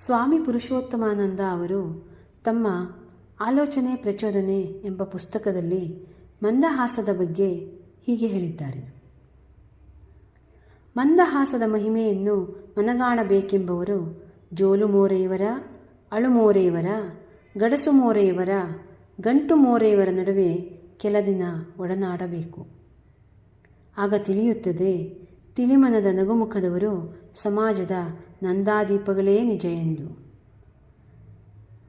ಸ್ವಾಮಿ ಪುರುಷೋತ್ತಮಾನಂದ ಅವರು ತಮ್ಮ ಆಲೋಚನೆ ಪ್ರಚೋದನೆ ಎಂಬ ಪುಸ್ತಕದಲ್ಲಿ ಮಂದಹಾಸದ ಬಗ್ಗೆ ಹೀಗೆ ಹೇಳಿದ್ದಾರೆ. ಮಂದಹಾಸದ ಮಹಿಮೆಯನ್ನು ಮನಗಾಣಬೇಕೆಂಬವರು ಜೋಲು ಮೋರೆಯವರ ಅಳುಮೋರೆಯವರ ಗಡಸು ಮೋರೆಯವರ, ಗಂಟು ಮೋರೆಯವರ ನಡುವೆ ಕೆಲ ದಿನ ಒಡನಾಡಬೇಕು. ಆಗ ತಿಳಿಯುತ್ತದೆ, ತಿಳಿಮನದ ನಗುಮುಖದವರು ಸಮಾಜದ ನಂದಾದೀಪಗಳೇ ನಿಜ ಎಂದು.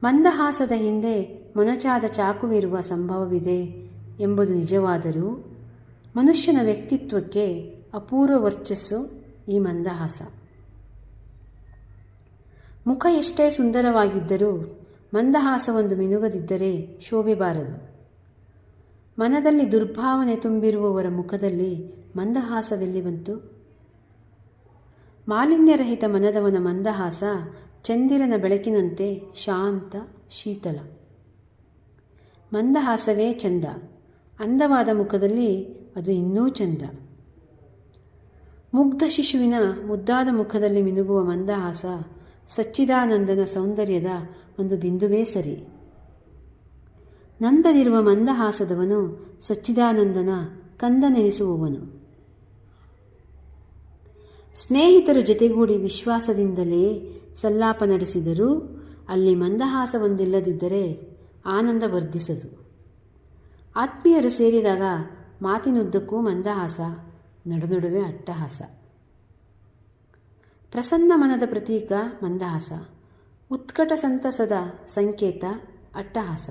ಮಂದಹಾಸದ ಹಿಂದೆ ಮೊನಚಾದ ಚಾಕುವಿರುವ ಸಂಭವವಿದೆ ಎಂಬುದು ನಿಜವಾದರೂ ಮನುಷ್ಯನ ವ್ಯಕ್ತಿತ್ವಕ್ಕೆ ಅಪೂರ್ವ ವರ್ಚಸ್ಸು ಈ ಮಂದಹಾಸ. ಮುಖ ಎಷ್ಟೇ ಸುಂದರವಾಗಿದ್ದರೂ ಮಂದಹಾಸವೊಂದು ಮಿನುಗದಿದ್ದರೆ ಶೋಭೆ ಬಾರದು. ಮನದಲ್ಲಿ ದುರ್ಭಾವನೆ ತುಂಬಿರುವವರ ಮುಖದಲ್ಲಿ ಮಂದಹಾಸವೆಲ್ಲಿ ಬಂತು? ಮಾಲಿನ್ಯರಹಿತ ಮನದವನ ಮಂದಹಾಸ ಚಂದಿರನ ಬೆಳಕಿನಂತೆ ಶಾಂತ, ಶೀತಲ. ಮಂದಹಾಸವೇ ಚಂದ. ಅಂದವಾದ ಮುಖದಲ್ಲಿ ಅದು ಇನ್ನೂ ಚಂದ. ಮುಗ್ಧ ಶಿಶುವಿನ ಮುದ್ದಾದ ಮುಖದಲ್ಲಿ ಮಿನುಗುವ ಮಂದಹಾಸ ಸಚ್ಚಿದಾನಂದನ ಸೌಂದರ್ಯದ ಒಂದು ಬಿಂದುವೇ ಸರಿ. ನಂದನಿರುವ ಮಂದಹಾಸದವನು ಸಚ್ಚಿದಾನಂದನ ಕಂದನೆನಿಸುವವನು. ಸ್ನೇಹಿತರು ಜೊತೆಗೂಡಿ ವಿಶ್ವಾಸದಿಂದಲೇ ಸಲ್ಲಾಪ ನಡೆಸಿದರೂ ಅಲ್ಲಿ ಮಂದಹಾಸವೊಂದಿಲ್ಲದಿದ್ದರೆ ಆನಂದ ವರ್ಧಿಸದು. ಆತ್ಮೀಯರು ಸೇರಿದಾಗ ಮಾತಿನುದ್ದಕ್ಕೂ ಮಂದಹಾಸ, ನಡುನಡುವೆ ಅಟ್ಟಹಾಸ. ಪ್ರಸನ್ನ ಮನದ ಪ್ರತೀಕ ಮಂದಹಾಸ, ಉತ್ಕಟ ಸಂತಸದ ಸಂಕೇತ ಅಟ್ಟಹಾಸ.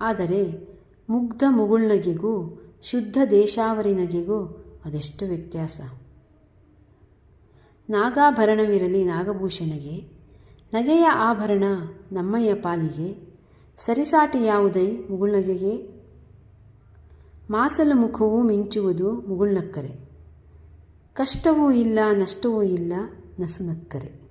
ಆದರೆ ಮುಗ್ಧ ಮುಗುಳ್ನಗೆಗೂ, ಶುದ್ಧ ದೇಶಾವರಿನಗೆಗೂ ಅದೆಷ್ಟು ವ್ಯತ್ಯಾಸ? ನಾಗಾಭರಣವಿರಲಿ ನಾಗಭೂಷಣಗೆ, ನಗೆಯ ಆಭರಣ ನಮ್ಮಯ್ಯ ಪಾಲಿಗೆ, ಸರಿಸಾಟಿ ಯಾವುದೈ ಮುಗುಳ್ನಗೆಗೆ ಮಾಸಲು ಮುಖವು ಮಿಂಚುವುದು ಮುಗುಳ್ನಕ್ಕರೆ ಕಷ್ಟವೂ ಇಲ್ಲ, ನಷ್ಟವೂ ಇಲ್ಲ ನಸುನಕ್ಕರೆ